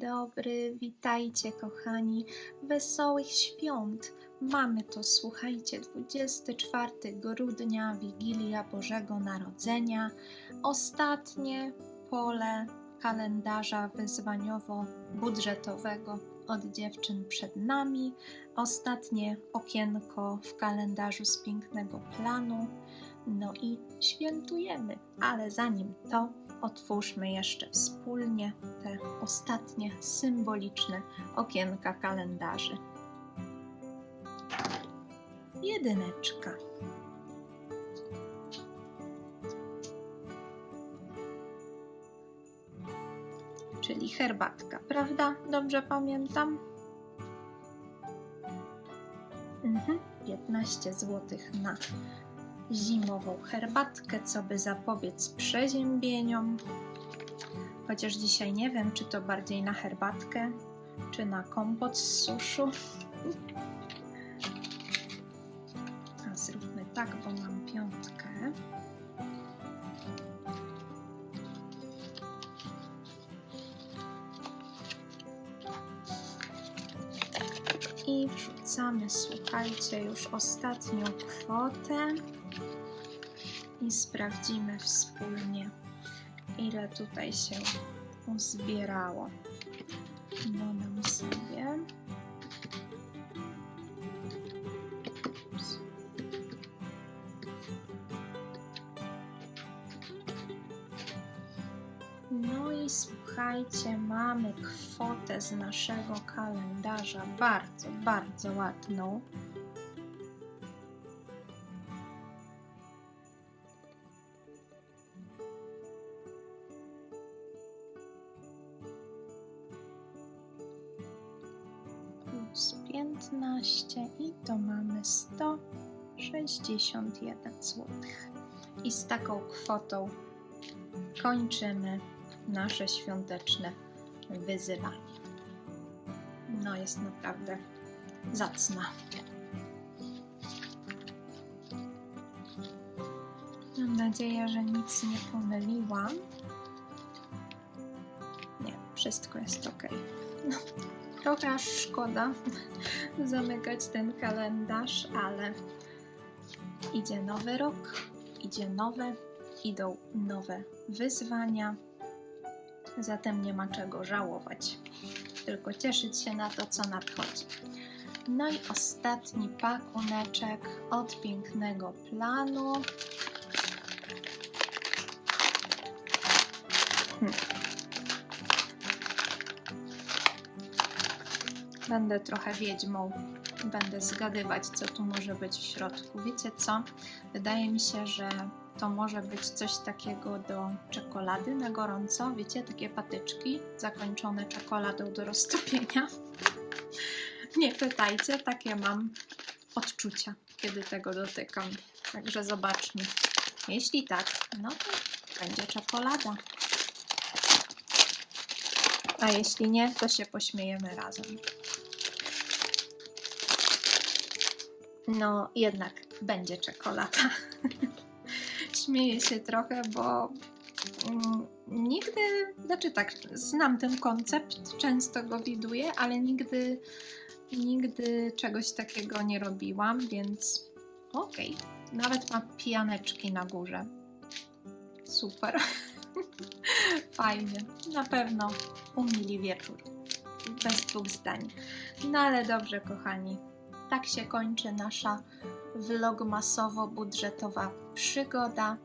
dobry, witajcie kochani, wesołych świąt. Mamy to, słuchajcie, 24 grudnia, Wigilia Bożego Narodzenia, ostatnie pole kalendarza wyzwaniowo-budżetowego od dziewczyn przed nami, ostatnie okienko w kalendarzu z pięknego planu. No i świętujemy, ale zanim to, otwórzmy jeszcze wspólnie te ostatnie symboliczne okienka kalendarzy. Jedyneczka. Czyli herbatka, prawda? Dobrze pamiętam? Mhm, 15 zł na zimową herbatkę, co by zapobiec przeziębieniom. Chociaż dzisiaj nie wiem, czy to bardziej na herbatkę, czy na kompot z suszu. A zróbmy tak, bo mam piątkę. I wrzucamy, słuchajcie, już ostatnią kwotę i sprawdzimy wspólnie, ile tutaj się uzbierało. Dodam sobie. Ups. No i słuchajcie, mamy kwotę z naszego kalendarza bardzo, bardzo ładną. 15 i to mamy 161 zł. I z taką kwotą kończymy nasze świąteczne wyzywanie. No jest naprawdę zacna. Mam nadzieję, że nic nie pomyliłam. Nie, wszystko jest ok. No, trochę aż szkoda zamykać ten kalendarz, ale idzie nowy rok, idzie nowe, idą nowe wyzwania, zatem nie ma czego żałować, tylko cieszyć się na to, co nadchodzi. No i ostatni pakuneczek od pięknego planu. Będę trochę wiedźmą. Będę zgadywać, co tu może być w środku. Wiecie co? Wydaje mi się, że to może być coś takiego do czekolady na gorąco. Wiecie, takie patyczki zakończone czekoladą do roztopienia. Nie pytajcie, takie mam odczucia, kiedy tego dotykam. Także zobaczmy. Jeśli tak, no to będzie czekolada. A jeśli nie, to się pośmiejemy razem. No, jednak będzie czekolada. Śmieję się trochę, bo mm, nigdy, znaczy tak, znam ten koncept, często go widuję, ale nigdy, nigdy czegoś takiego nie robiłam, więc okej. Nawet ma pijaneczki na górze. Super. Fajnie. Na pewno umili wieczór. Bez dwóch zdań. No ale dobrze, kochani. Tak się kończy nasza vlogmasowo-budżetowa przygoda,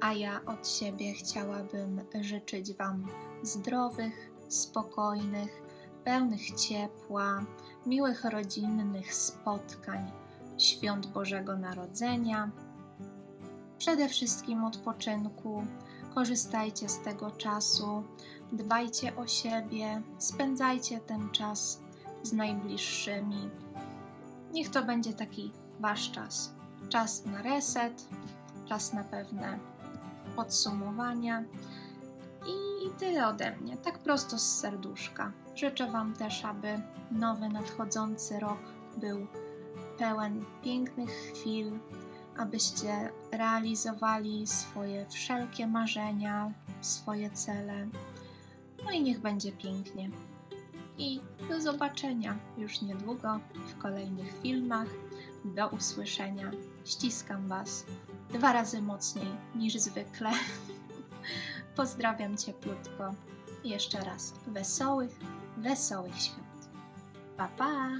a ja od siebie chciałabym życzyć Wam zdrowych, spokojnych, pełnych ciepła, miłych rodzinnych spotkań, świąt Bożego Narodzenia, przede wszystkim odpoczynku. Korzystajcie z tego czasu, dbajcie o siebie, spędzajcie ten czas z najbliższymi. Niech to będzie taki Wasz czas. Czas na reset, czas na pewne podsumowania i tyle ode mnie, tak prosto z serduszka. Życzę Wam też, aby nowy nadchodzący rok był pełen pięknych chwil, abyście realizowali swoje wszelkie marzenia, swoje cele. No i niech będzie pięknie. I do zobaczenia już niedługo w kolejnych filmach. Do usłyszenia. Ściskam Was dwa razy mocniej niż zwykle. Pozdrawiam cieplutko. Jeszcze raz wesołych, wesołych świąt. Pa, pa!